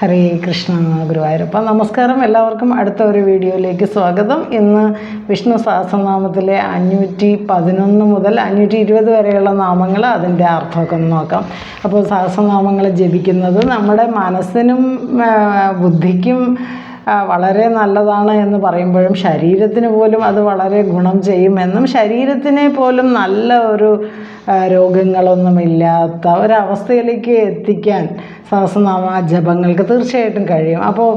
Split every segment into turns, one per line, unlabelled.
ഹരേ കൃഷ്ണ ഗുരുവായൂരപ്പ. നമസ്കാരം. എല്ലാവർക്കും അടുത്ത ഒരു വീഡിയോയിലേക്ക് സ്വാഗതം. ഇന്ന് വിഷ്ണു സഹസ്രനാമത്തിലെ അഞ്ഞൂറ്റി പതിനൊന്ന് മുതൽ അഞ്ഞൂറ്റി ഇരുപത് വരെയുള്ള നാമങ്ങൾ അതിന്റെ അർത്ഥമൊക്കെ ഒന്ന് നോക്കാം. അപ്പോൾ സഹസ്രനാമങ്ങൾ ജപിക്കുന്നത് നമ്മുടെ മനസ്സിനും ബുദ്ധിക്കും വളരെ നല്ലതാണ് എന്ന് പറയുമ്പോഴും ശരീരത്തിന് പോലും അത് വളരെ ഗുണം ചെയ്യുമെന്നും ശരീരത്തിനെ പോലും നല്ല ഒരു രോഗങ്ങളൊന്നുമില്ലാത്ത ഒരവസ്ഥയിലേക്ക് എത്തിക്കാൻ സഹസ്രനാമ ജപങ്ങൾക്ക് തീർച്ചയായിട്ടും കഴിയും. അപ്പോൾ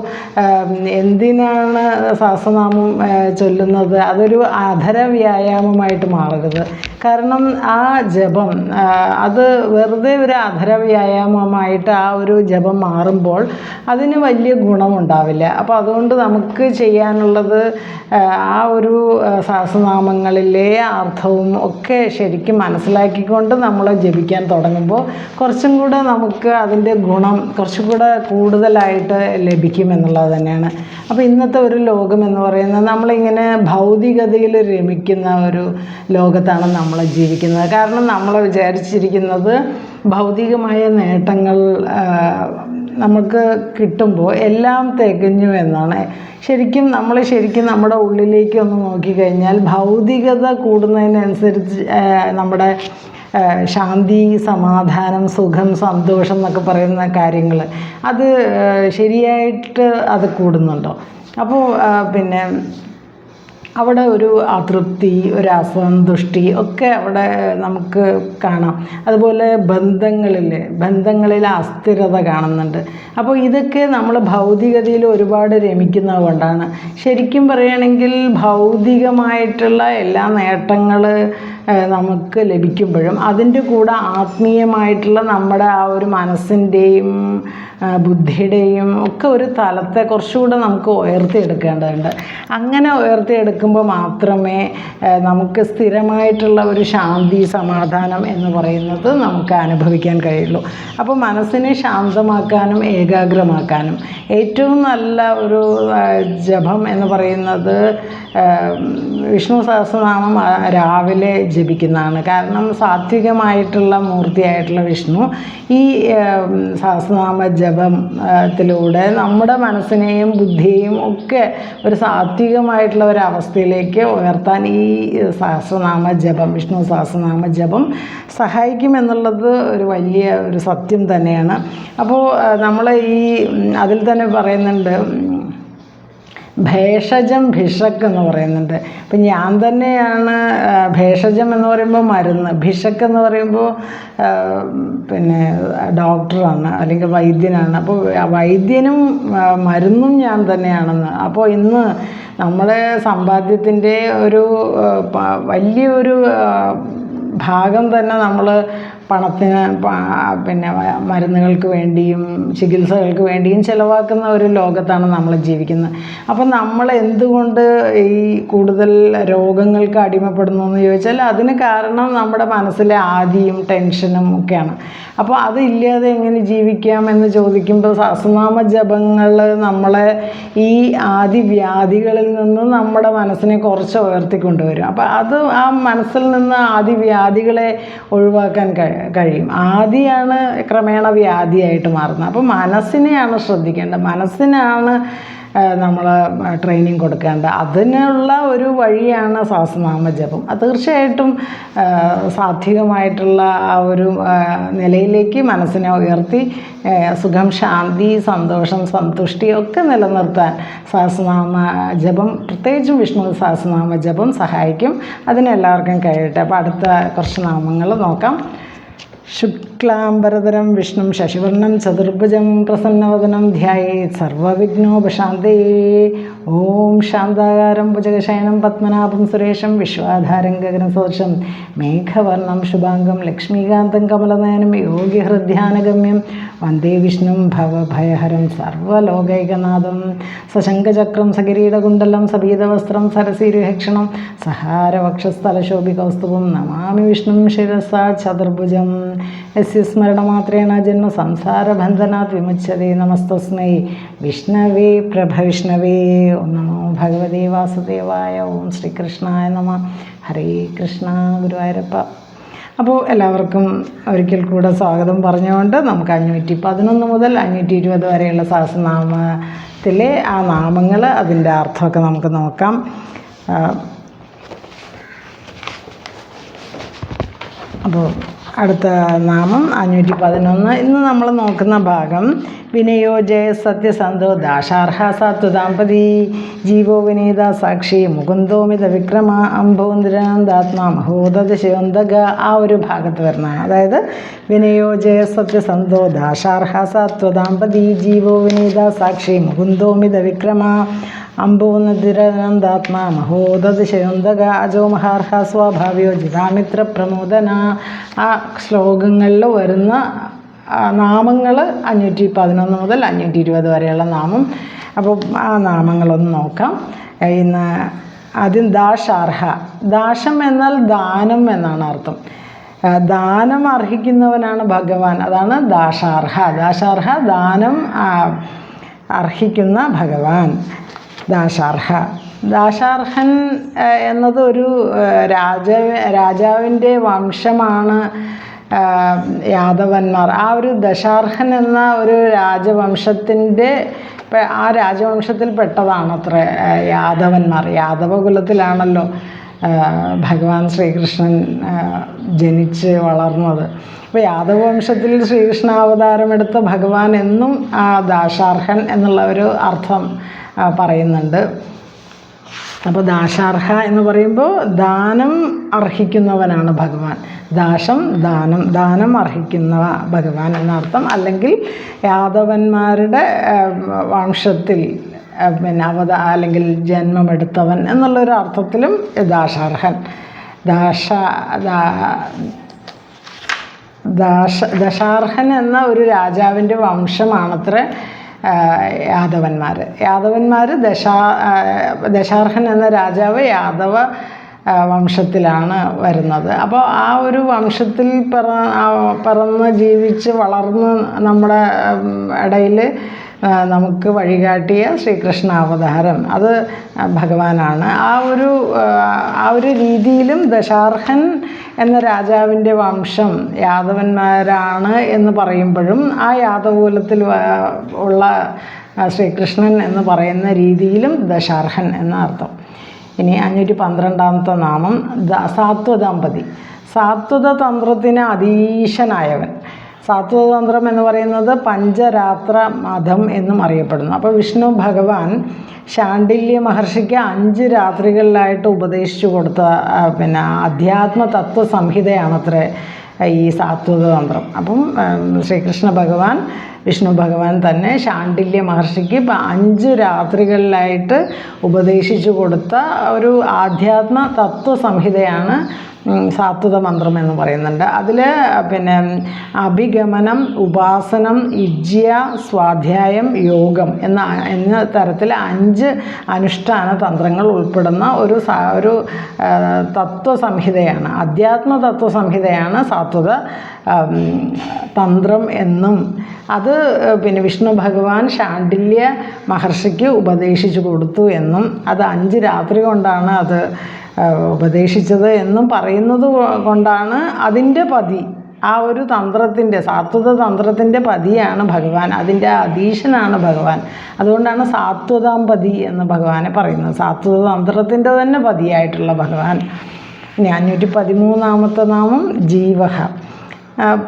എന്തിനാണ് സഹസ്രനാമം ചൊല്ലുന്നത്? അതൊരു അധര വ്യായാമമായിട്ട് മാറരുത്. കാരണം ആ ജപം അത് വെറുതെ ഒരു അധര വ്യായാമമായിട്ട് ആ ഒരു ജപം മാറുമ്പോൾ അതിന് വലിയ ഗുണമുണ്ടാവില്ല. അപ്പോൾ അതുകൊണ്ട് നമുക്ക് ചെയ്യാനുള്ളത് ആ, ഒരു സഹസ്രനാമങ്ങളിലെ അർത്ഥവും ഒക്കെ ശരിക്കും മനസ്സിലാക്കിക്കൊണ്ട് നമ്മൾ ജപിക്കാൻ തുടങ്ങുമ്പോൾ കുറച്ചും കൂടെ നമുക്ക് അതിന്റെ ഗുണം കുറച്ചും കൂടെ കൂടുതലായിട്ട് ലഭിക്കും എന്നുള്ളത് തന്നെയാണ്. അപ്പോൾ ഇന്നത്തെ ഒരു ലോകം എന്ന് പറയുന്നത് നമ്മളിങ്ങനെ ഭൗതികതയിൽ രമിക്കുന്ന ഒരു ലോകത്താണ് നമ്മൾ ജീവിക്കുന്നത്. കാരണം നമ്മൾ വിചാരിച്ചിരിക്കുന്നത് ഭൗതികമായ നേട്ടങ്ങൾ നമുക്ക് കിട്ടുമ്പോൾ എല്ലാം തികഞ്ഞു എന്നാണ്. ശരിക്കും നമ്മൾ ശരിക്കും നമ്മുടെ ഉള്ളിലേക്ക് ഒന്ന് നോക്കിക്കഴിഞ്ഞാൽ ഭൗതികത കൂടുന്നതിനനുസരിച്ച് നമ്മുടെ ശാന്തി സമാധാനം സുഖം സന്തോഷം എന്നൊക്കെ പറയുന്ന കാര്യങ്ങൾ അത് ശരിയായിട്ട് അത് കൂടുന്നുണ്ടോ? അപ്പോൾ പിന്നെ അവിടെ ഒരു അതൃപ്തി ഒരു അസന്തുഷ്ടി ഒക്കെ അവിടെ നമുക്ക് കാണാം. അതുപോലെ ബന്ധങ്ങളിൽ ബന്ധങ്ങളിൽ അസ്ഥിരത കാണുന്നുണ്ട്. അപ്പോൾ ഇതൊക്കെ നമ്മൾ ഭൗതികതയിൽ ഒരുപാട് രമിക്കുന്നത് കൊണ്ടാണ്. ശരിക്കും പറയുകയാണെങ്കിൽ ഭൗതികമായിട്ടുള്ള എല്ലാ നേട്ടങ്ങൾ നമുക്ക് ലഭിക്കുമ്പോഴും അതിന്റെ കൂടെ ആത്മീയമായിട്ടുള്ള നമ്മുടെ ആ ഒരു മനസ്സിന്റെയും ബുദ്ധിയുടെയും ഒക്കെ ഒരു തലത്തെ കുറച്ചുകൂടെ നമുക്ക് ഉയർത്തിയെടുക്കേണ്ടതുണ്ട്. അങ്ങനെ ഉയർത്തിയെടുക്കുമ്പോൾ മാത്രമേ നമുക്ക് സ്ഥിരമായിട്ടുള്ള ഒരു ശാന്തി സമാധാനം എന്ന് പറയുന്നത് നമുക്ക് അനുഭവിക്കാൻ കഴിയുള്ളൂ. അപ്പോൾ മനസ്സിനെ ശാന്തമാക്കാനും ഏകാഗ്രമാക്കാനും ഏറ്റവും നല്ല ഒരു ജപം എന്ന് പറയുന്നത് വിഷ്ണു സഹസ്രനാമം രാവിലെ ജപിക്കുന്നതാണ് കാരണം സാത്വികമായിട്ടുള്ള മൂർത്തിയായിട്ടുള്ള വിഷ്ണു ഈ സഹസ്രനാമ ജപത്തിലൂടെ നമ്മുടെ മനസ്സിനെയും ബുദ്ധിയെയും ഒക്കെ ഒരു സാത്വികമായിട്ടുള്ള ഒരു അവസ്ഥയിലേക്ക് ഉയർത്താൻ ഈ സഹസ്രനാമ ജപം വിഷ്ണു സഹസ്രനാമ ജപം സഹായിക്കുമെന്നുള്ളത് ഒരു വലിയ ഒരു സത്യം തന്നെയാണ്. അപ്പോൾ നമ്മൾ ഈ അതിൽ തന്നെ പറയുന്നുണ്ട് ഭേഷജം ഭിഷക്ക് എന്ന് പറയുന്നുണ്ട്. അപ്പം ഞാൻ തന്നെയാണ് ഭേഷജം എന്ന് പറയുമ്പോൾ മരുന്ന്. ഭിഷക്ക് എന്ന് പറയുമ്പോൾ പിന്നെ ഡോക്ടറാണ് അല്ലെങ്കിൽ വൈദ്യനാണ്. അപ്പോൾ വൈദ്യനും മരുന്നും ഞാൻ തന്നെയാണെന്ന്. അപ്പോൾ ഇന്ന് നമ്മുടെ സമ്പാദ്യത്തിന്റെ ഒരു വലിയൊരു ഭാഗം തന്നെ നമ്മൾ പണത്തിന് പിന്നെ മരുന്നുകൾക്ക് വേണ്ടിയും ചികിത്സകൾക്ക് വേണ്ടിയും ചിലവാക്കുന്ന ഒരു ലോകത്താണ് നമ്മൾ ജീവിക്കുന്നത്. അപ്പം നമ്മൾ എന്തുകൊണ്ട് ഈ കൂടുതൽ രോഗങ്ങൾക്ക് അടിമപ്പെടുന്നു എന്ന് ചോദിച്ചാൽ അതിന് കാരണം നമ്മുടെ മനസ്സിലെ ആദിയും ടെൻഷനും ഒക്കെയാണ്. അപ്പോൾ അതില്ലാതെ എങ്ങനെ ജീവിക്കാം എന്ന് ചോദിക്കുമ്പോൾ സഹസ്രനാമ ജപങ്ങൾ നമ്മളെ ഈ ആദി വ്യാധികളിൽ നിന്ന് നമ്മുടെ മനസ്സിനെ കുറച്ച് ഉയർത്തിക്കൊണ്ടുവരും. അപ്പോൾ അത് ആ മനസ്സിൽ നിന്ന് ആദി വ്യാധികളെ ഒഴിവാക്കാൻ കഴി- കഴിയും. ആദിയാണ് ക്രമേണ വ്യാധിയായിട്ട് മാറുന്നത്. അപ്പോൾ മനസ്സിനെയാണ് ശ്രദ്ധിക്കേണ്ടത്. മനസ്സിനാണ് നമ്മൾ ട്രെയിനിങ് കൊടുക്കേണ്ടത്. അതിനുള്ള ഒരു വഴിയാണ് സഹസ്രനാമ ജപം. അത് തീർച്ചയായിട്ടും ആ, സാത്വികമായിട്ടുള്ള ആ ഒരു നിലയിലേക്ക് മനസ്സിനെ ഉയർത്തി സുഖം ശാന്തി സന്തോഷം സന്തുഷ്ടി ഒക്കെ നിലനിർത്താൻ സഹസ്രനാമ ജപം പ്രത്യേകിച്ചും വിഷ്ണു സഹസ്രനാമ ജപം സഹായിക്കും. അതിനെല്ലാവർക്കും കഴിയട്ടെ. അപ്പോൾ അടുത്ത കുറച്ച് നാമങ്ങൾ നോക്കാം. ശുക്ലാംബരധരം വിഷ്ണു ശശിവർണം ചതുർഭുജം പ്രസന്നവദനം ധ്യായേ സർവവിഘ്നോപശാന്തേ ഓം ശാന്താകാരം ഭുജഗശയനം പത്മനാഭം സുരേഷം വിശ്വാധാരം ഗഗനസദൃശം മേഘവർണം ശുഭാംഗം ലക്ഷ്മീകാന്തം കമലനയനം യോഗ്യഹൃദ്ധ്യാനഗമ്യം വന്ദേ വിഷ്ണു ഭവഭയഹരം സർവലോകൈകനാഥം സശങ്കചക്രം സകിരീടകുണ്ടലം സബീതവസ്ത്രം സരസീരുഹക്ഷണം സഹാരവക്ഷസ്ഥലശോഭികൗസ്തുഭം നമാമി വിഷ്ണു ശിരസാ ചതുർഭുജം യസ്യ സ്മരണമാത്രേണ ജന്മ സംസാരബന്ധനാത് വിമുച്ചതേ നമസ്തസ്മൈ വിഷ്ണവേ പ്രഭവിഷ്ണവേ ഓം നമോ ഭഗവതി വാസുദേവായ ഓം ശ്രീകൃഷ്ണായ നമ. ഹരേ കൃഷ്ണ ഗുരുവായൂരപ്പ. അപ്പോൾ എല്ലാവർക്കും ഒരിക്കൽ കൂടെ സ്വാഗതം പറഞ്ഞുകൊണ്ട് നമുക്ക് അഞ്ഞൂറ്റി പതിനൊന്ന് മുതൽ അഞ്ഞൂറ്റി ഇരുപത് വരെയുള്ള സഹസ്രനാമത്തിലെ ആ നാമങ്ങൾ അതിന്റെ അർത്ഥമൊക്കെ നമുക്ക് നോക്കാം. അപ്പോൾ അടുത്ത നാമം അഞ്ഞൂറ്റി പതിനൊന്ന്. ഇന്ന് നമ്മൾ നോക്കുന്ന ഭാഗം വിനയോ ജയ സത്യസന്ധോ ദാശാർഹ സത്വദാമ്പതി ജീവോ വിനീത സാക്ഷി മുകുന്ദോമിത വിക്രമ അംബോന്ദ്രാന്താത്മാ മഹോദത ശിവന്തക ആ ഒരു ഭാഗത്ത് വരുന്നതാണ് അതായത് വിനയോ ജയ സത്യസന്ധോ ദാശാർഹ സത്വദാമ്പതി ജീവോ വിനീത സാക്ഷി മുകുന്ദോമിത വിക്രമ അംബോനദിരനന്ദാത്മാ മഹോദതിശയന്തക അജോ മഹാർഹ സ്വാഭാവിയോ ജിതാമിത്ര പ്രമോദന ആ ശ്ലോകങ്ങളിൽ വരുന്ന നാമങ്ങൾ അഞ്ഞൂറ്റി പതിനൊന്ന് മുതൽ അഞ്ഞൂറ്റി ഇരുപത് വരെയുള്ള നാമം. അപ്പോൾ ആ നാമങ്ങളൊന്ന് നോക്കാം. ഇന്ന് ആദ്യം ദാഷാർഹ ദാശം എന്നാൽ ദാനം എന്നാണ് അർത്ഥം. ദാനം അർഹിക്കുന്നവനാണ് ഭഗവാൻ. അതാണ് ദാഷാർഹ ദാഷാർഹ ദാനം അർഹിക്കുന്ന ഭഗവാൻ. ദാശാർഹ. ദാശാർഹൻ എന്നതൊരു രാജ രാജാവിന്റെ വംശമാണ് യാദവന്മാർ. ആ ഒരു ദശാർഹൻ എന്ന ഒരു രാജവംശത്തിന്റെ ആ രാജവംശത്തിൽ യാദവന്മാർ യാദവ കുലത്തിലാണല്ലോ ആ, ഭഗവാൻ ശ്രീകൃഷ്ണൻ ജനിച്ച് വളർന്നത്. അപ്പോൾ യാദവ വംശത്തിൽ ശ്രീകൃഷ്ണ അവതാരമെടുത്ത ഭഗവാൻ എന്നും ദാശാർഹൻ എന്നുള്ള ഒരു അർത്ഥം പറയുന്നുണ്ട്. അപ്പോൾ ദാശാർഹ എന്ന് പറയുമ്പോൾ ദാനം അർഹിക്കുന്നവനാണ് ഭഗവാൻ. ദാശം ദാനം ദാനം അർഹിക്കുന്ന ഭഗവാൻ എന്നർത്ഥം. അല്ലെങ്കിൽ യാദവന്മാരുടെ വംശത്തിൽ പിന്നെ അവത അല്ലെങ്കിൽ ജന്മമെടുത്തവൻ എന്നുള്ളൊരു അർത്ഥത്തിലും ദാശാർഹൻ. ദാശ ദാശ ദശാർഹൻ എന്ന ഒരു രാജാവിന്റെ വംശമാണത്ര യാദവന്മാർ യാദവന്മാർ ദശാ ദശാർഹൻ എന്ന രാജാവ് യാദവ വംശത്തിലാണ് വരുന്നത്. അപ്പോൾ ആ ഒരു വംശത്തിൽ പിറ പിറന്ന് ജീവിച്ച് വളർന്ന് നമ്മുടെ ഇടയിൽ നമുക്ക് വഴികാട്ടിയ ശ്രീകൃഷ്ണ അവതാരം അത് ഭഗവാനാണ്. ആ ഒരു ആ, ഒരു രീതിയിലും ദശാർഹൻ എന്ന രാജാവിന്റെ വംശം യാദവന്മാരാണ് എന്ന് പറയുമ്പോഴും ആ യാദവകുലത്തിൽ ഉള്ള ശ്രീകൃഷ്ണൻ എന്ന് പറയുന്ന രീതിയിലും ദശാർഹൻ എന്ന അർത്ഥം. ഇനി അഞ്ഞൂറ്റി പന്ത്രണ്ടാമത്തെ നാമം സാത്വദമ്പതി. സാത്വത തന്ത്രത്തിന് അതീശനായവൻ. സാത്വതന്ത്രം എന്ന് പറയുന്നത് പഞ്ചരാത്ര മതം എന്നും അറിയപ്പെടുന്നു. അപ്പോൾ വിഷ്ണു ഭഗവാൻ ശാണ്ഡില്യ മഹർഷിക്ക് അഞ്ച് രാത്രികളിലായിട്ട് ഉപദേശിച്ചു കൊടുത്ത പിന്നെ അധ്യാത്മ തത്വ സംഹിതയാണത്രേ ഈ സാത്വതന്ത്രം. അപ്പം ശ്രീകൃഷ്ണ ഭഗവാൻ വിഷ്ണു ഭഗവാൻ തന്നെ ശാണ്ഡില്യ മഹർഷിക്ക് അഞ്ച് രാത്രികളിലായിട്ട് ഉപദേശിച്ചു കൊടുത്ത ഒരു ആധ്യാത്മ തത്വ സംഹിതയാണ് സാത്വത മന്ത്രം എന്ന് പറയുന്നുണ്ട്. അതിൽ പിന്നെ അഭിഗമനം ഉപാസനം ഇജ്യ സ്വാധ്യായം യോഗം എന്ന എന്ന തരത്തിൽ അഞ്ച് അനുഷ്ഠാന തന്ത്രങ്ങൾ ഉൾപ്പെടുന്ന ഒരു ഒരു തത്വസംഹിതയാണ്. തത്വ സംഹിതയാണ് അധ്യാത്മ തത്വ സംഹിതയാണ് സാത്വത തന്ത്രം എന്നും അത് പിന്നെ വിഷ്ണു ഭഗവാൻ ശാണ്ഡില്യ മഹർഷിക്ക് ഉപദേശിച്ചു കൊടുത്തു എന്നും അത് അഞ്ച് രാത്രി കൊണ്ടാണ് അത് ഉപദേശിച്ചത് എന്നും പറയുന്നത് കൊണ്ടാണ് അതിന്റെ പതി ആ ഒരു തന്ത്രത്തിന്റെ സാത്വത തന്ത്രത്തിന്റെ പതിയാണ് ഭഗവാൻ അതിന്റെ അധീശനാണ് ഭഗവാൻ. അതുകൊണ്ടാണ് സാത്വതാംപതി എന്ന് ഭഗവാനെ പറയുന്നത്. സാത്വത തന്ത്രത്തിന്റെ തന്നെ പതിയായിട്ടുള്ള ഭഗവാൻ. ഇനി അഞ്ഞൂറ്റി പതിമൂന്നാമത്തെ നാമം ജീവഹ.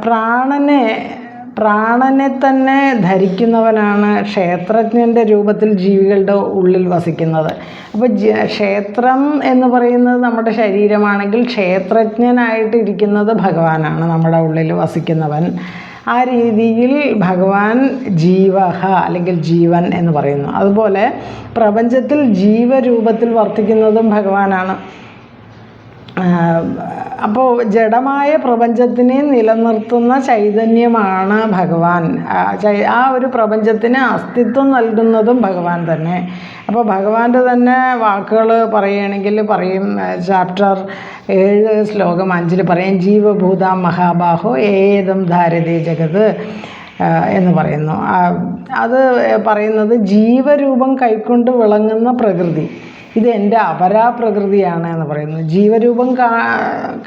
പ്രാണനെ പ്രാണനെ തന്നെ ധരിക്കുന്നവനാണ് ക്ഷേത്രജ്ഞന്റെ രൂപത്തിൽ ജീവികളുടെ ഉള്ളിൽ വസിക്കുന്നത്. അപ്പോൾ ക്ഷേത്രം എന്ന് പറയുന്നത് നമ്മുടെ ശരീരമാണെങ്കിൽ ക്ഷേത്രജ്ഞനായിട്ട് ഇരിക്കുന്നത് ഭഗവാനാണ് നമ്മുടെ ഉള്ളിൽ വസിക്കുന്നവൻ. ആ രീതിയിൽ ഭഗവാൻ ജീവഹ അല്ലെങ്കിൽ ജീവൻ എന്ന് പറയുന്നു. അതുപോലെ പ്രപഞ്ചത്തിൽ ജീവരൂപത്തിൽ വർത്തിക്കുന്നതും ഭഗവാനാണ്. അപ്പോൾ ജഡമായ പ്രപഞ്ചത്തിനെ നിലനിർത്തുന്ന ചൈതന്യമാണ് ഭഗവാൻ. ആ ഒരു പ്രപഞ്ചത്തിന് അസ്തിത്വം നൽകുന്നതും ഭഗവാൻ തന്നെ. അപ്പോൾ ഭഗവാന്റെ തന്നെ വാക്കുകൾ പറയുകയാണെങ്കിൽ പറയും ചാപ്റ്റർ ഏഴ് ശ്ലോകം അഞ്ചിൽ പറയും ജീവഭൂത മഹാബാഹോ ഏതം ധാരതേ ജഗത് എന്ന് പറയുന്നു. അത് പറയുന്നത് ജീവരൂപം കൈക്കൊണ്ട് വിളങ്ങുന്ന പ്രകൃതി. ഇത് എന്റെ അപരാപ്രകൃതിയാണ് എന്ന് പറയുന്നു ജീവരൂപം കാ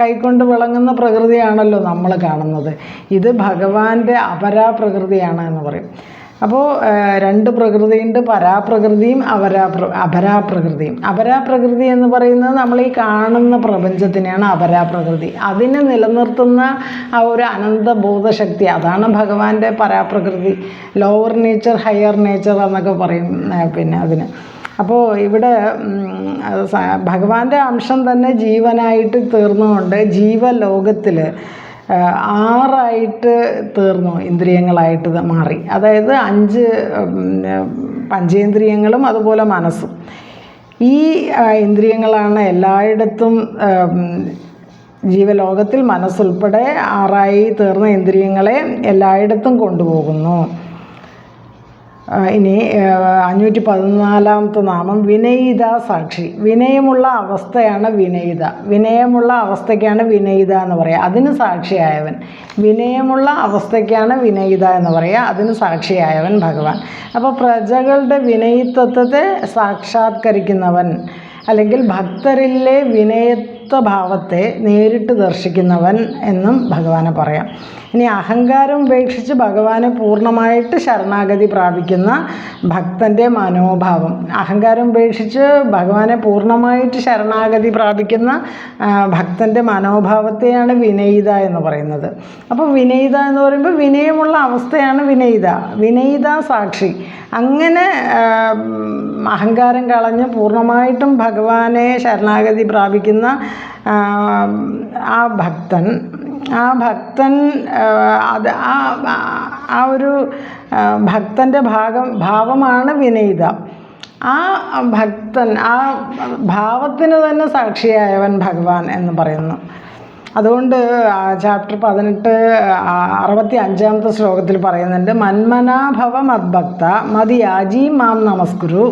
കൈക്കൊണ്ട് വിളങ്ങുന്ന പ്രകൃതിയാണല്ലോ നമ്മൾ കാണുന്നത്. ഇത് ഭഗവാന്റെ അപരാപ്രകൃതിയാണ് എന്ന് പറയും. അപ്പോൾ രണ്ട് പ്രകൃതിയുണ്ട് പരാപ്രകൃതിയും അപരാപ്ര അപരാപ്രകൃതിയും. അപരാപ്രകൃതി എന്ന് പറയുന്നത് നമ്മൾ ഈ കാണുന്ന പ്രപഞ്ചത്തിനെയാണ് അപരാപ്രകൃതി. അതിനെ നിലനിർത്തുന്ന ആ ഒരു അനന്തബോധശക്തി അതാണ് ഭഗവാന്റെ പരാപ്രകൃതി. ലോവർ നേച്ചർ ഹയർ നേച്ചർ എന്നൊക്കെ പറയും പിന്നെ അതിന്. അപ്പോൾ ഇവിടെ ഭഗവാന്റെ അംശം തന്നെ ജീവനായിട്ട് തീർന്നുകൊണ്ട് ജീവലോകത്തിൽ ആറായിട്ട് തീർന്നു ഇന്ദ്രിയങ്ങളായിട്ട് മാറി. അതായത് അഞ്ച് പഞ്ചേന്ദ്രിയങ്ങളും അതുപോലെ മനസ്സും. ഈ ഇന്ദ്രിയങ്ങളാണ് എല്ലായിടത്തും ജീവലോകത്തിൽ മനസ്സുൾപ്പെടെ ആറായി തീർന്ന ഇന്ദ്രിയങ്ങളെ എല്ലായിടത്തും കൊണ്ടുപോകുന്നു. ഇനി അഞ്ഞൂറ്റി പതിനാലാമത്തെ നാമം വിനയിത സാക്ഷി. വിനയമുള്ള അവസ്ഥയാണ് വിനയിത. വിനയമുള്ള അവസ്ഥയ്ക്കാണ് വിനയിത എന്ന് പറയുക അതിന് സാക്ഷിയായവൻ. വിനയമുള്ള അവസ്ഥയ്ക്കാണ് വിനയിത എന്ന് പറയുക അതിന് സാക്ഷിയായവൻ ഭഗവാൻ. അപ്പോൾ പ്രജകളുടെ വിനയിത്വത്തെ സാക്ഷാത്കരിക്കുന്നവൻ അല്ലെങ്കിൽ ഭക്തരിലെ വിനയത്വ ഭാവത്തെ നേരിട്ട് ദർശിക്കുന്നവൻ എന്നും ഭഗവാനെ പറയാം. ഇനി അഹങ്കാരം ഉപേക്ഷിച്ച് ഭഗവാനെ പൂർണമായിട്ട് ശരണാഗതി പ്രാപിക്കുന്ന ഭക്തന്റെ മനോഭാവം. അഹങ്കാരം ഉപേക്ഷിച്ച് ഭഗവാനെ പൂർണമായിട്ട് ശരണാഗതി പ്രാപിക്കുന്ന ഭക്തന്റെ മനോഭാവത്തെയാണ് വിനയിത എന്ന് പറയുന്നത്. അപ്പോൾ വിനയിത എന്ന് പറയുമ്പോൾ വിനയമുള്ള അവസ്ഥയാണ് വിനയിത. വിനയിത സാക്ഷി. അങ്ങനെ അഹങ്കാരം കളഞ്ഞ് പൂർണമായിട്ടും ഭഗവാനെ ശരണാഗതി പ്രാപിക്കുന്ന ആ, ഭക്തൻ ആ ഭക്തൻ അത് ആ ആ- ഒരു ഭക്തന്റെ ഭാഗം ഭാവമാണ് വിനീത. ആ ഭക്തൻ ആ ഭാവത്തിന് തന്നെ സാക്ഷിയായവൻ ഭഗവാൻ എന്ന് പറയുന്നു. അതുകൊണ്ട് ചാപ്റ്റർ പതിനെട്ട് അറുപത്തി അഞ്ചാമത്തെ ശ്ലോകത്തിൽ പറയുന്നുണ്ട് മന്മനാഭവ മദ്ഭക്ത മതിയാജി മാം നമസ്കുരു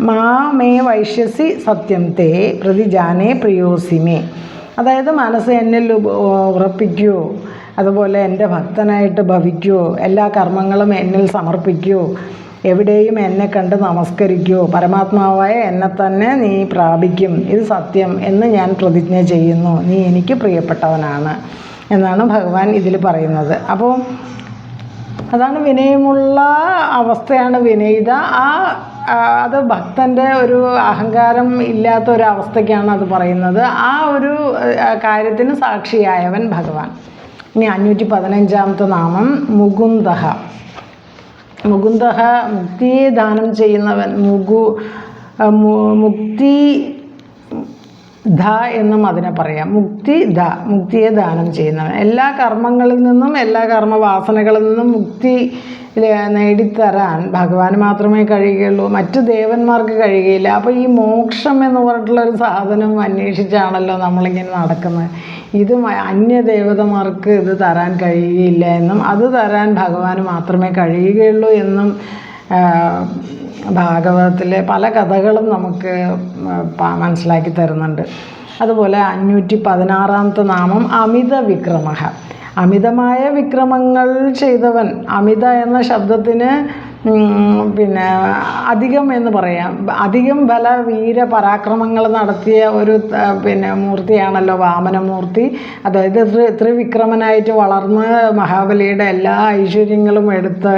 മാമേ വൈഷ്യസി സത്യം തേ പ്രതിജാനേ പ്രിയോസിമേ. അതായത് മനസ്സ് എന്നിൽ ഉറപ്പിക്കൂ അതുപോലെ എന്റെ ഭക്തനായിട്ട് ഭവിക്കൂ എല്ലാ കർമ്മങ്ങളും എന്നിൽ സമർപ്പിക്കൂ എവിടെയും എന്നെ കണ്ട് നമസ്കരിക്കൂ. പരമാത്മാവായ എന്നെ തന്നെ നീ പ്രാപിക്കും. ഇത് സത്യം എന്ന് ഞാൻ പ്രതിജ്ഞ ചെയ്യുന്നു. നീ എനിക്ക് പ്രിയപ്പെട്ടവനാണ് എന്നാണ് ഭഗവാൻ ഇതിൽ പറയുന്നത്. അപ്പോൾ അതാണ് വിനയമുള്ള അവസ്ഥയാണ് വിനയിത. ആ അത് ഭക്തന്റെ ഒരു അഹങ്കാരം ഇല്ലാത്ത ഒരു അവസ്ഥയ്ക്കാണ് അത് പറയുന്നത്. ആ ഒരു കാര്യത്തിന് സാക്ഷിയായവൻ ഭഗവാൻ. ഇനി അഞ്ഞൂറ്റി പതിനഞ്ചാമത്തെ നാമം മുകുന്ദഹ. മുകുന്ദഹ മുക്തിയെ ദാനം ചെയ്യുന്നവൻ മുകു മുക്തി ധ എന്നും അതിനെ പറയാം. മുക്തി ധ മുക്തിയെ ദാനം ചെയ്യുന്നവൻ. എല്ലാ കർമ്മങ്ങളിൽ നിന്നും എല്ലാ കർമ്മവാസനകളിൽ നിന്നും മുക്തി നേടിത്തരാൻ ഭഗവാന് മാത്രമേ കഴിയുകയുള്ളൂ. മറ്റു ദേവന്മാർക്ക് കഴിയുകയില്ല. അപ്പോൾ ഈ മോക്ഷം എന്ന് പറഞ്ഞിട്ടുള്ള ഒരു സാധനം അന്വേഷിച്ചാണല്ലോ നമ്മളിങ്ങനെ നടക്കുന്നത്. ഇത് അന്യ അന്യദേവതമാർക്ക് ഇത് തരാൻ കഴിയുകയില്ല എന്നും അത് തരാൻ ഭഗവാന് മാത്രമേ കഴിയുകയുള്ളൂ എന്നും ഭാഗവതത്തിലെ പല കഥകളും നമുക്ക് മനസ്സിലാക്കി തരുന്നുണ്ട്. അതുപോലെ അഞ്ഞൂറ്റി പതിനാറാമത്തെ നാമം അമിത വിക്രമഃ അമിതമായ വിക്രമങ്ങൾ ചെയ്തവൻ അമിത എന്ന ശബ്ദത്തിന് പിന്നെ അധികം എന്ന് പറയാം. അധികം ബല വീര പരാക്രമങ്ങൾ നടത്തിയ ഒരു പിന്നെ മൂർത്തിയാണല്ലോ വാമനമൂർത്തി അതായത് ത്രി ത്രിവിക്രമനായിട്ട് വളർന്ന് മഹാബലിയുടെ എല്ലാ ഐശ്വര്യങ്ങളും എടുത്ത്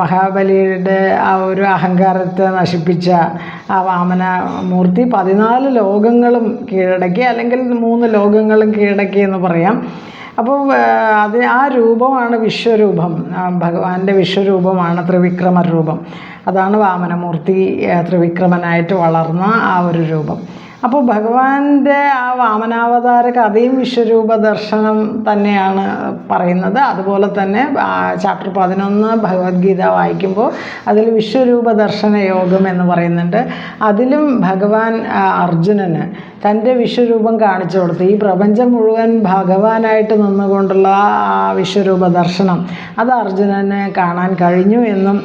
മഹാബലിയുടെ ആ ഒരു അഹങ്കാരത്തെ നശിപ്പിച്ച ആ വാമന മൂർത്തി. പതിനാല് ലോകങ്ങളും കീഴടക്കി അല്ലെങ്കിൽ മൂന്ന് ലോകങ്ങളും കീഴടക്കി എന്ന് പറയാം. അപ്പോൾ അത് ആ രൂപമാണ് വിശ്വരൂപം. ഭഗവാന്റെ വിശ്വരൂപമാണ് ത്രിവിക്രമ രൂപം അതാണ് വാമനമൂർത്തി ത്രിവിക്രമനായിട്ട് വളർന്ന ആ ഒരു രൂപം. അപ്പോൾ ഭഗവാന്റെ ആ വാമനാവതാര കഥയും വിശ്വരൂപ ദർശനം തന്നെയാണ് പറയുന്നത്. അതുപോലെ തന്നെ ചാപ്റ്റർ പതിനൊന്ന് ഭഗവത്ഗീത വായിക്കുമ്പോൾ അതിൽ വിശ്വരൂപ ദർശന യോഗം എന്ന് പറയുന്നുണ്ട്. അതിലും ഭഗവാൻ അർജുനന് തന്റെ വിശ്വരൂപം കാണിച്ചു കൊടുത്തു. ഈ പ്രപഞ്ചം മുഴുവൻ ഭഗവാനായിട്ട് നിന്നുകൊണ്ടുള്ള ആ വിശ്വരൂപ ദർശനം അത് അർജുനന് കാണാൻ കഴിഞ്ഞു എന്നും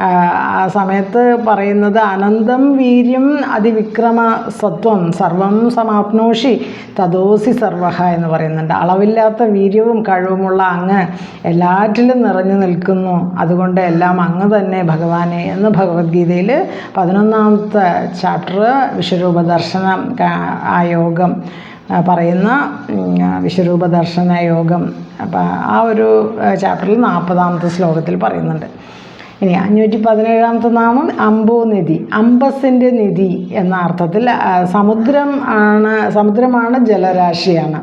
ആ, സമയത്ത് പറയുന്നത് അനന്തം വീര്യം അതിവിക്രമ സത്വം സർവം സമാപ്നോഷി തദോസി സർവഹ എന്ന് പറയുന്നുണ്ട്. അളവില്ലാത്ത വീര്യവും കഴിവുമുള്ള അങ്ങ് എല്ലാറ്റിലും നിറഞ്ഞു നിൽക്കുന്നു. അതുകൊണ്ട് എല്ലാം അങ്ങ് തന്നെ ഭഗവാനെ എന്ന് ഭഗവത്ഗീതയിൽ പതിനൊന്നാമത്തെ ചാപ്റ്റർ വിശ്വരൂപ ദർശനം ആ യോഗം പറയുന്ന വിശ്വരൂപ ദർശന യോഗം. അപ്പം ആ ഒരു ചാപ്റ്ററിൽ നാൽപ്പതാമത്തെ ശ്ലോകത്തിൽ പറയുന്നുണ്ട്. ഇനി അഞ്ഞൂറ്റി പതിനേഴാമത്തെ നാമം അംബോ നിധി. അമ്പസിന്റെ നിധി എന്ന അർത്ഥത്തിൽ സമുദ്രം ആണ് സമുദ്രമാണ് ജലരാശിയാണ്.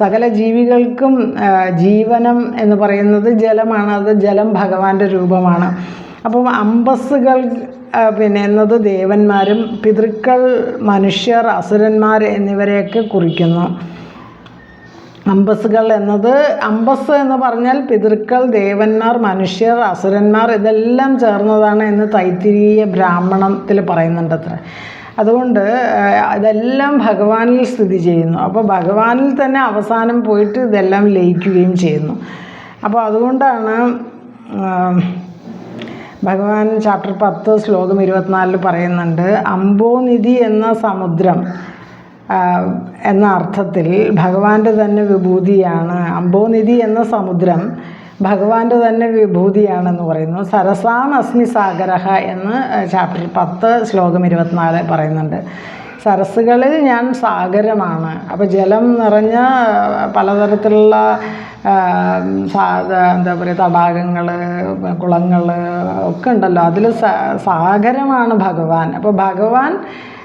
സകല ജീവികൾക്കും ജീവനം എന്ന് പറയുന്നത് ജലമാണ് അത് ജലം ഭഗവാന്റെ രൂപമാണ്. അപ്പം അമ്പസ്സുകൾ പിന്നെ എന്നത് ദേവന്മാരും പിതൃക്കൾ മനുഷ്യർ അസുരന്മാർ എന്നിവരെയൊക്കെ കുറിക്കുന്നു. അമ്പസ്സുകൾ എന്നത് അമ്പസ് എന്ന് പറഞ്ഞാൽ പിതൃക്കൾ ദേവന്മാർ മനുഷ്യർ അസുരന്മാർ ഇതെല്ലാം ചേർന്നതാണ് എന്ന് തൈത്തിരീയ ബ്രാഹ്മണത്തിൽ പറയുന്നുണ്ട് അത്ര അതുകൊണ്ട് ഇതെല്ലാം ഭഗവാനിൽ സ്ഥിതി ചെയ്യുന്നു. അപ്പോൾ ഭഗവാനിൽ തന്നെ അവസാനം പോയിട്ട് ഇതെല്ലാം ലയിക്കുകയും ചെയ്യുന്നു. അപ്പോൾ അതുകൊണ്ടാണ് ഭഗവാൻ ചാപ്റ്റർ പത്ത് ശ്ലോകം ഇരുപത്തിനാലിൽ പറയുന്നുണ്ട് അംബോനിധി എന്ന സമുദ്രം എന്ന അർത്ഥത്തിൽ ഭഗവാന്റെ തന്നെ വിഭൂതിയാണ്. അംബോനിധി എന്ന സമുദ്രം ഭഗവാന്റെ തന്നെ വിഭൂതിയാണെന്ന് പറയുന്നു. സരസാം അസ്മി സാഗരഹ എന്ന് ചാപ്റ്റർ പത്ത് ശ്ലോകം ഇരുപത്തിനാല് പറയുന്നുണ്ട്. സരസ്സുകളിൽ ഞാൻ സാഗരമാണ്. അപ്പോൾ ജലം നിറഞ്ഞ പലതരത്തിലുള്ള എന്താ പറയുക തടാകങ്ങൾ കുളങ്ങൾ ഒക്കെ ഉണ്ടല്ലോ. അതിൽ സാഗരമാണ് ഭഗവാൻ. അപ്പോൾ ഭഗവാൻ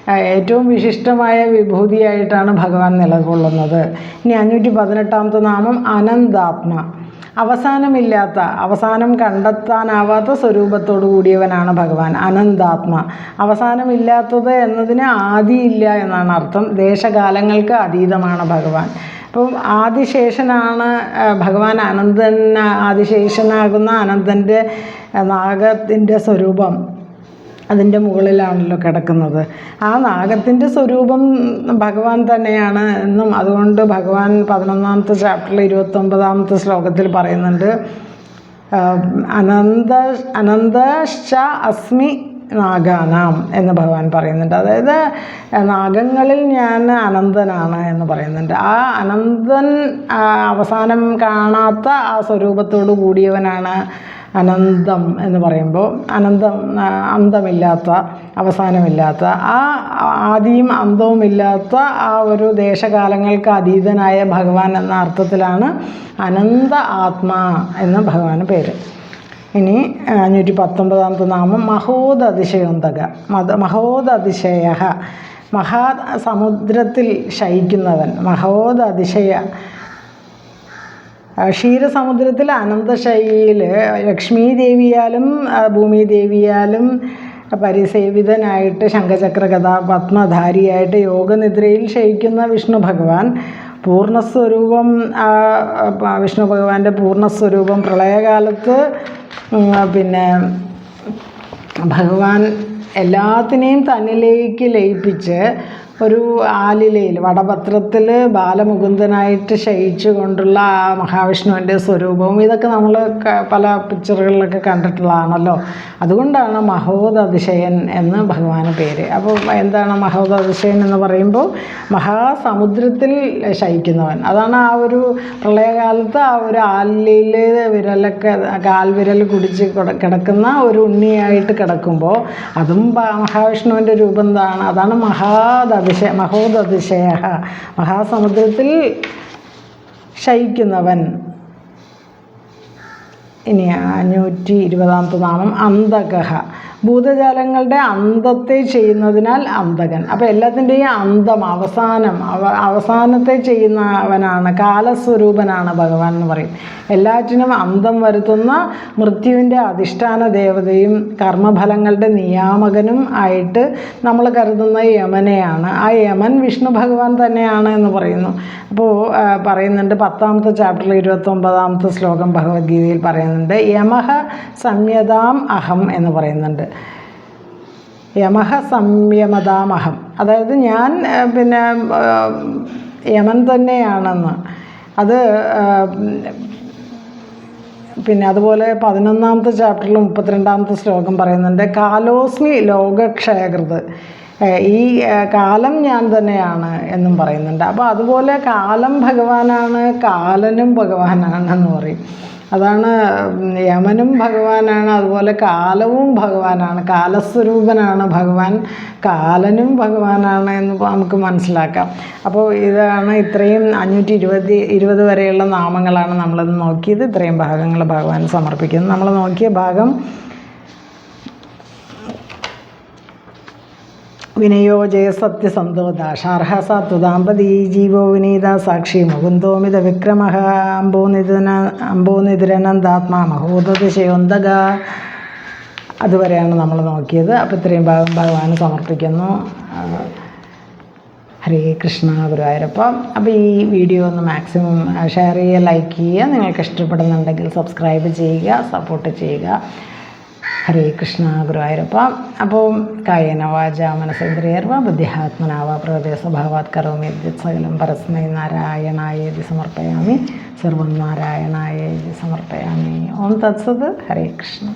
ഏറ്റവും വിശിഷ്ടമായ വിഭൂതിയായിട്ടാണ് ഭഗവാൻ നിലകൊള്ളുന്നത്. ഇനി അഞ്ഞൂറ്റി പതിനെട്ടാമത്തെ നാമം അനന്താത്മ. അവസാനമില്ലാത്ത അവസാനം കണ്ടെത്താനാവാത്ത സ്വരൂപത്തോടു കൂടിയവനാണ് ഭഗവാൻ അനന്താത്മ. അവസാനമില്ലാത്തത് എന്നതിന് ആദിയില്ല എന്നാണ് അർത്ഥം. ദേശകാലങ്ങൾക്ക് അതീതമാണ് ഭഗവാൻ. അപ്പം ആദിശേഷനാണ് ഭഗവാൻ അനന്തൻ ആദിശേഷനാകുന്ന അനന്തന്റെ നാഗത്തിന്റെ സ്വരൂപം. അതിന്റെ മുകളിലാണല്ലോ കിടക്കുന്നത്. ആ നാഗത്തിന്റെ സ്വരൂപം ഭഗവാൻ തന്നെയാണ് എന്നും അതുകൊണ്ട് ഭഗവാൻ പതിനൊന്നാമത്തെ ചാപ്റ്ററിൽ ഇരുപത്തൊമ്പതാമത്തെ ശ്ലോകത്തിൽ പറയുന്നുണ്ട്. അനന്ത അനന്തശ്ച അസ്മി നാഗാനാം എന്ന് ഭഗവാൻ പറയുന്നുണ്ട്. അതായത് നാഗങ്ങളിൽ ഞാൻ അനന്തനാണ് എന്ന് പറയുന്നുണ്ട്. ആ അനന്തൻ അവസാനം കാണാത്ത ആ സ്വരൂപത്തോടു കൂടിയവനാണ് അനന്തം എന്ന് പറയുമ്പോൾ അനന്തം അന്തമില്ലാത്ത അവസാനമില്ലാത്ത ആ ആദിയും അന്തവുമില്ലാത്ത ആ ഒരു ദേശകാലങ്ങൾക്ക് അതീതനായ ഭഗവാൻ എന്ന അർത്ഥത്തിലാണ് അനന്ത ആത്മാ എന്ന ഭഗവാന് പേര്. ഇനി അഞ്ഞൂറ്റി പത്തൊമ്പതാമത്തെ നാമം മഹോദതിശയോന്തക. മത മഹോദതിശയ മഹാ സമുദ്രത്തിൽ ശയിക്കുന്നവൻ. മഹോദതിശയ ക്ഷീരസമുദ്രത്തിൽ അനന്തശൈലിയിൽ ലക്ഷ്മീ ദേവിയാലും ഭൂമി ദേവിയാലും പരിസേവിതനായിട്ട് ശംഖചക്ര കഥാ പത്മധാരിയായിട്ട് യോഗനിദ്രയിൽ ശയിക്കുന്ന വിഷ്ണു ഭഗവാൻ പൂർണസ്വരൂപം വിഷ്ണു ഭഗവാന്റെ പൂർണസ്വരൂപം പ്രളയകാലത്ത് പിന്നെ ഭഗവാൻ എല്ലാത്തിനെയും തന്നിലേക്ക് ലയിപ്പിച്ച് ഒരു ആലിലയിൽ വടപത്രത്തിൽ ബാലമുകുന്ദനായിട്ട് ശയിച്ചു കൊണ്ടുള്ള ആ മഹാവിഷ്ണുവിന്റെ സ്വരൂപവും ഇതൊക്കെ നമ്മൾ പല പിക്ചറുകളിലൊക്കെ കണ്ടിട്ടുള്ളതാണല്ലോ. അതുകൊണ്ടാണ് മഹോദതിശയൻ എന്ന് ഭഗവാന് പേര്. അപ്പോൾ എന്താണ് മഹോദതിശയൻ എന്ന് പറയുമ്പോൾ മഹാസമുദ്രത്തിൽ ശയിക്കുന്നവൻ. അതാണ് ആ ഒരു പ്രളയകാലത്ത് ആ ഒരു ആലിലയിൽ വിരലൊക്കെ കാൽവിരൽ കുടിച്ച് കിടക്കുന്ന ഒരു ഉണ്ണിയായിട്ട് കിടക്കുമ്പോൾ അതും മഹാവിഷ്ണുവിന്റെ രൂപം എന്താണ്? അതാണ് മഹാദതിശയ മഹോദതിശയ മഹാസമുദ്രത്തിൽ ശയിക്കുന്നവൻ. ഇനി അഞ്ഞൂറ്റി ഇരുപതാമത്തെ നാമം അന്തകഹ ഭൂതജാലങ്ങളുടെ അന്തത്തെ ചെയ്യുന്നതിനാൽ അന്തകൻ അപ്പോൾ എല്ലാത്തിന്റെയും അന്തം അവസാനം അവ അവസാനത്തെ ചെയ്യുന്നവനാണ് കാലസ്വരൂപനാണ് ഭഗവാൻ എന്ന് പറയും. എല്ലാറ്റിനും അന്തം വരുത്തുന്ന മൃത്യുവിന്റെ അധിഷ്ഠാന ദേവതയും കർമ്മഫലങ്ങളുടെ നിയാമകനും ആയിട്ട് നമ്മൾ കരുതുന്ന യമനെയാണ്. ആ യമൻ വിഷ്ണു ഭഗവാൻ തന്നെയാണ് എന്ന് പറയുന്നു. അപ്പോൾ പറയുന്നുണ്ട് പത്താമത്തെ ചാപ്റ്ററിൽ ഇരുപത്തൊമ്പതാമത്തെ ശ്ലോകം ഭഗവത്ഗീതയിൽ പറയുന്നുണ്ട് യമഹ സംയതാം അഹം എന്ന് പറയുന്നുണ്ട്. യമഹ സംയമതാമഹം. അതായത് ഞാൻ പിന്നെ യമൻ തന്നെയാണെന്ന്. അത് പിന്നെ അതുപോലെ പതിനൊന്നാമത്തെ ചാപ്റ്ററിൽ മുപ്പത്തിരണ്ടാമത്തെ ശ്ലോകം പറയുന്നുണ്ട് കാലോസ്മി ലോകക്ഷയകൃത്. ഈ കാലം ഞാൻ തന്നെയാണ് എന്നും പറയുന്നുണ്ട്. അപ്പോൾ അതുപോലെ കാലം ഭഗവാനാണ് കാലനും ഭഗവാനാണ് എന്ന് പറയും. അതാണ് യമനും ഭഗവാനാണ് അതുപോലെ കാലവും ഭഗവാനാണ് കാലസ്വരൂപനാണ് ഭഗവാൻ കാലനും ഭഗവാനാണ് എന്ന് നമുക്ക് മനസ്സിലാക്കാം. അപ്പോൾ ഇതാണ് ഇത്രയും അഞ്ഞൂറ്റി ഇരുപത് ഇരുപത് വരെയുള്ള നാമങ്ങളാണ് നമ്മളിന്ന് നോക്കിയത്. ഇത്രയും ഭാഗങ്ങൾ ഭഗവാൻ സമർപ്പിക്കുന്നത് നമ്മൾ നോക്കിയ ഭാഗം വിനയോ ജയസത്യസന്തോ ദാശാർഹ സത്വതാമ്പതി ജീവോ വിനീത സാക്ഷി മുകുന്ദോമിത വിക്രമ അംബോനിതന അംബോനിധരനന്ദാത്മാ മഹോദതിശയോന്തക അതുവരെയാണ് നമ്മൾ നോക്കിയത്. അപ്പം ഇത്രയും ഭാഗം ഭഗവാന് സമർപ്പിക്കുന്നു. ഹരേ കൃഷ്ണ ഗുരുവായൂരപ്പ. അപ്പോൾ ഈ വീഡിയോ ഒന്ന് മാക്സിമം ഷെയർ ചെയ്യുക ലൈക്ക് ചെയ്യുക. നിങ്ങൾക്ക് ഇഷ്ടപ്പെടുന്നുണ്ടെങ്കിൽ സബ്സ്ക്രൈബ് ചെയ്യുക സപ്പോർട്ട് ചെയ്യുക. ഹരേ കൃഷ്ണ ഗുരുവായൂരപ്പ. അപ്പോൾ കായേന വാച മനസേന്ദ്രിയർവ ബുദ്ധിഹാത്മനാവ പ്രദേശഭാവാത് കരോമി യദ്യത് സകലം പരസ്മൈ നാരായണായേതി സമർപ്പയാമി. സർവം നാരായണായേതി സമർപ്പയാമി. ഓം തത്സത്. ഹരേ കൃഷ്ണ.